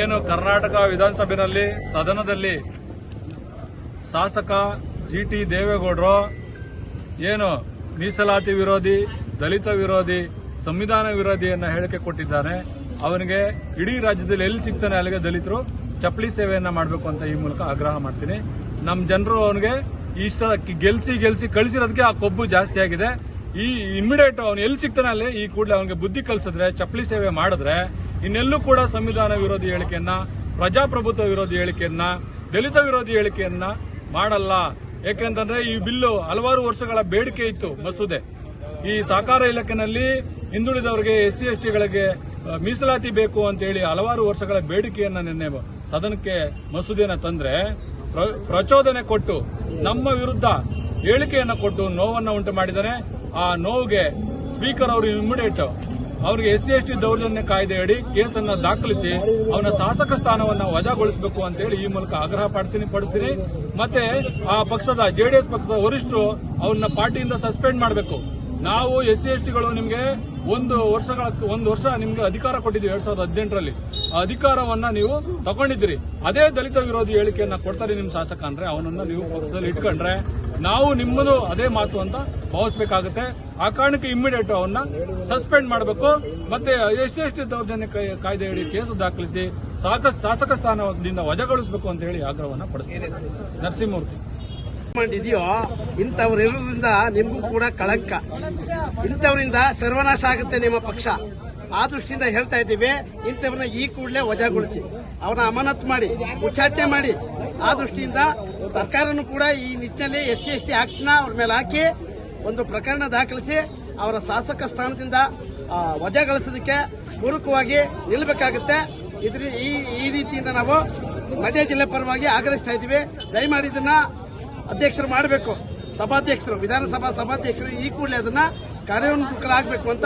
ಏನು ಕರ್ನಾಟಕ ವಿಧಾನಸಭೆಯಲ್ಲಿ ಸದನದಲ್ಲಿ ಶಾಸಕ ಜಿ ಟಿ ದೇವೇಗೌಡರು ಏನು ಮೀಸಲಾತಿ ವಿರೋಧಿ, ದಲಿತ ವಿರೋಧಿ, ಸಂವಿಧಾನ ವಿರೋಧಿಯನ್ನ ಹೇಳಿಕೆ ಕೊಟ್ಟಿದ್ದಾನೆ ಅವನಿಗೆ ಇಡೀ ರಾಜ್ಯದಲ್ಲಿ ಎಲ್ಲಿ ಸಿಗ್ತಾನೆ ಅಲ್ಲಿಗೆ ದಲಿತರು ಚಪ್ಪಲಿ ಸೇವೆಯನ್ನು ಮಾಡಬೇಕು ಅಂತ ಈ ಮೂಲಕ ಆಗ್ರಹ ಮಾಡ್ತೀನಿ. ನಮ್ಮ ಜನರು ಅವನಿಗೆ ಇಷ್ಟ ಗೆಲ್ಸಿ ಗೆಲ್ಸಿ ಕಳಿಸಿರೋದಕ್ಕೆ ಆ ಕೊಬ್ಬು ಜಾಸ್ತಿ ಆಗಿದೆ. ಈ ಇಮಿಡಿಯೇಟ್ ಅವನು ಎಲ್ಲಿ ಸಿಗ್ತಾನೆ ಅಲ್ಲಿ, ಈ ಕೂಡಲೇ ಅವನಿಗೆ ಬುದ್ಧಿ ಕಲಿಸಿದ್ರೆ, ಚಪ್ಪಲಿ ಸೇವೆ ಮಾಡಿದ್ರೆ ಇನ್ನೆಲ್ಲೂ ಕೂಡ ಸಂವಿಧಾನ ವಿರೋಧಿ ಹೇಳಿಕೆಯನ್ನ, ಪ್ರಜಾಪ್ರಭುತ್ವ ವಿರೋಧಿ ಹೇಳಿಕೆಯನ್ನ, ದಲಿತ ವಿರೋಧಿ ಹೇಳಿಕೆಯನ್ನ ಮಾಡಲ್ಲ. ಯಾಕೆಂತಂದ್ರೆ ಈ ಬಿಲ್ಲು ಹಲವಾರು ವರ್ಷಗಳ ಬೇಡಿಕೆ ಇತ್ತು ಮಸೂದೆ. ಈ ಸಹಕಾರ ಇಲಾಖೆನಲ್ಲಿ ಹಿಂದುಳಿದವರಿಗೆ ಎಸ್ ಸಿ ಎಸ್ ಟಿಗಳಿಗೆ ಮೀಸಲಾತಿ ಬೇಕು ಅಂತ ಹೇಳಿ ಹಲವಾರು ವರ್ಷಗಳ ಬೇಡಿಕೆಯನ್ನ ನಿನ್ನೆ ಸದನಕ್ಕೆ ಮಸೂದೆಯನ್ನ ತಂದ್ರೆ ಪ್ರ- ಪ್ರಚೋದನೆ ಕೊಟ್ಟು, ನಮ್ಮ ವಿರುದ್ಧ ಹೇಳಿಕೆಯನ್ನ ಕೊಟ್ಟು ನೋವನ್ನ ಉಂಟು ಮಾಡಿದರೆ ಆ ನೋವಿಗೆ ಸ್ಪೀಕರ್ ಅವರು ಇಮಿಡಿಯೇಟ್ ಅವರಿಗೆ ಎಸ್ ಸಿ ಎಸ್ ಟಿ ದೌರ್ಜನ್ಯ ಕಾಯ್ದೆ ಅಡಿ ಕೇಸನ್ನ ದಾಖಲಿಸಿ ಅವನ ಶಾಸಕ ಸ್ಥಾನವನ್ನ ವಜಾಗೊಳಿಸಬೇಕು ಅಂತ ಹೇಳಿ ಈ ಮೂಲಕ ಆಗ್ರಹ ಪಡ್ತೀನಿ ಪಡಿಸ್ತೀನಿ. ಮತ್ತೆ ಆ ಪಕ್ಷದ ಜೆಡಿಎಸ್ ಪಕ್ಷದ ವರಿಷ್ಠರು ಅವನ್ನ ಪಾರ್ಟಿಯಿಂದ ಸಸ್ಪೆಂಡ್ ಮಾಡಬೇಕು. ನಾವು ಎಸ್ ಸಿ ಎಸ್ ಟಿಗಳು ನಿಮಗೆ ಒಂದು ವರ್ಷಗಳ ಒಂದು ವರ್ಷ ನಿಮ್ಗೆ ಅಧಿಕಾರ ಕೊಟ್ಟಿದ್ದೀವಿ ಎರಡ್ ಸಾವಿರದ ಹದಿನೆಂಟರಲ್ಲಿ. ಆ ಅಧಿಕಾರವನ್ನ ನೀವು ತಗೊಂಡಿದ್ದೀರಿ. ಅದೇ ದಲಿತ ವಿರೋಧಿ ಹೇಳಿಕೆಯನ್ನ ಕೊಡ್ತಾರೆ ನಿಮ್ ಶಾಸಕ ಅಂದ್ರೆ ಅವನನ್ನ ನೀವು ಪಕ್ಷದಲ್ಲಿ ಇಟ್ಕೊಂಡ್ರೆ ನಾವು ನಿಮ್ಮನ್ನು ಅದೇ ಮಾತು ಅಂತ ಭಾವಿಸ್ಬೇಕಾಗುತ್ತೆ. ಆ ಕಾರಣಕ್ಕೆ ಇಮ್ಮಿಡಿಯೇಟ್ ಅವನ್ನ ಸಸ್ಪೆಂಡ್ ಮಾಡಬೇಕು. ಮತ್ತೆ ಎಸ್ ಟಿ ದೌರ್ಜನ್ಯ ಕಾಯ್ದೆ- ಅಡಿ ಕೇಸು ದಾಖಲಿಸಿ ಸಾಕ ಶಾಸಕ ಸ್ಥಾನದಿಂದ ವಜಾಗೊಳಿಸಬೇಕು ಅಂತ ಹೇಳಿ ಆಗ್ರಹವನ್ನ ಪಡಿಸ್ತೀನಿ. ನರಸಿಂಹಮೂರ್ತಿ. ಇದೆಯೋ ಇಂಥವ್ರು ಇರೋದ್ರಿಂದ ನಿಮಗೂ ಕೂಡ ಕಳಂಕ. ಇಂಥವರಿಂದ ಸರ್ವನಾಶ ಆಗುತ್ತೆ ನಿಮ್ಮ ಪಕ್ಷ. ಆ ದೃಷ್ಟಿಯಿಂದ ಹೇಳ್ತಾ ಇದ್ದೀವಿ ಇಂಥವ್ರನ್ನ ಈ ಕೂಡಲೇ ವಜಾಗೊಳಿಸಿ. ಅವರ ಅಮಾನತು ಮಾಡಿ ಉಚ್ಚಾಟನೆ ಮಾಡಿ. ಆ ದೃಷ್ಟಿಯಿಂದ ಸರ್ಕಾರನು ಕೂಡ ಈ ನಿಟ್ಟಿನಲ್ಲಿ ಎಸ್ ಸಿ, ಎಸ್ ಟಿ ಆಕ್ಟ್ನ ಅವ್ರ ಮೇಲೆ ಹಾಕಿ, ಒಂದು ಪ್ರಕರಣ ದಾಖಲಿಸಿ, ಅವರ ಶಾಸಕ ಸ್ಥಾನದಿಂದ ವಜಾಗೊಳಿಸೋದಕ್ಕೆ ಪೂರಕವಾಗಿ ನಿಲ್ಲಬೇಕಾಗುತ್ತೆ ಇದ್ರ ಈ ಈ ರೀತಿಯಿಂದ ನಾವು ಮಂಡ್ಯ ಜಿಲ್ಲೆ ಪರವಾಗಿ ಆಗ್ರಹಿಸ್ತಾ ಇದ್ದೀವಿ. ದಯಮಾಡಿ ಅಧ್ಯಕ್ಷರು ಮಾಡಬೇಕು. ಸಭಾಧ್ಯಕ್ಷರು ವಿಧಾನಸಭಾ ಸಭಾಧ್ಯಕ್ಷರು ಈ ಕೂಡಲೇ ಅದನ್ನ ಕಾರ್ಯೋನ್ಮುಖರಾಗಬೇಕು ಅಂತ